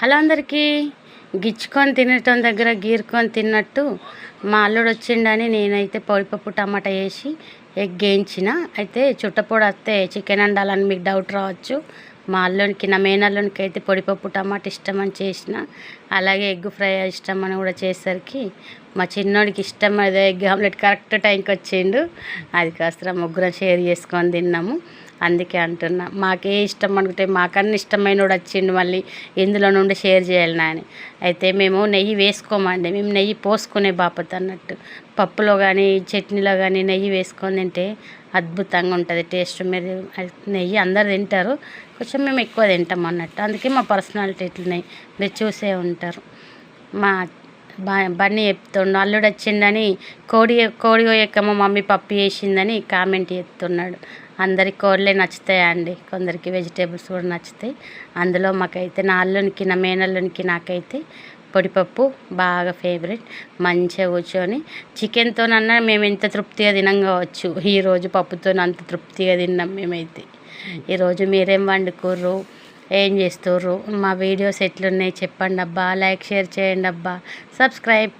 Hello అందరికీ. గిచ్చుకొని తినటం దగ్గర గీరుకొని తిన్నట్టు మా అల్లుడు వచ్చిండని నేనైతే పొడిపప్పు టమాటా వేసి ఎగ్ వేయించిన అయితే చుట్టపొడి వస్తే చికెన్ వండాలని మీకు డౌట్ రావచ్చు. మా అల్లునికి నా మేనల్లునికి అయితే పొడిపప్పు టమాటా ఇష్టం అని చేసిన. అలాగే ఎగ్ ఫ్రై ఇష్టం అని కూడా చేసేసరికి మా చిన్నోడికి ఇష్టం అదే ఎగ్ ఆమ్లెట్ కరెక్ట్ టైంకి వచ్చిండు. అది కాస్త ముగ్గురం షేర్ చేసుకొని తిన్నాము. అందుకే అంటున్నా. మాకే ఇష్టం అనుకుంటే మాకన్నా ఇష్టమైనోడు వచ్చిండు మళ్ళీ ఇందులో నుండి షేర్ చేయాలి నాని. అయితే మేము నెయ్యి వేసుకోమండి. మేము నెయ్యి పోసుకునే బాపత్ అన్నట్టు. పప్పులో కానీ చట్నీలో కానీ నెయ్యి వేసుకొని తింటే అద్భుతంగా ఉంటుంది. టేస్ట్ మీరు నెయ్యి అందరు తింటారు. కొంచెం మేము ఎక్కువ తింటాం అన్నట్టు. అందుకే మా పర్సనాలిటీ ఇట్లున్నాయి. మీరు చూసే ఉంటారు. మా బన్నీ చెప్తుండు. అల్లుడు వచ్చిండని కోడి కోడి యొక్క మా మమ్మీ పప్పు చేసిందని కామెంట్ చేస్తున్నాడు. అందరికి కోళ్ళే నచ్చుతాయండి. అండి కొందరికి వెజిటేబుల్స్ కూడా నచ్చుతాయి. అందులో మాకైతే నా అల్లునికి నా మేనల్లునికి నాకైతే పొడిపప్పు బాగా ఫేవరెట్. మంచిగా కూర్చొని చికెన్తోనన్నా మేము ఎంత తృప్తిగా తినం కావచ్చు. ఈరోజు పప్పుతో అంత తృప్తిగా తిన్నాం మేమైతే. ఈరోజు మీరేం వండుకోర్రు? ఏం చేస్తుర్రు? మా వీడియోస్ ఎట్లున్నాయి చెప్పండి అబ్బా లైక్ షేర్ చేయండి అబ్బా సబ్స్క్రైబ్.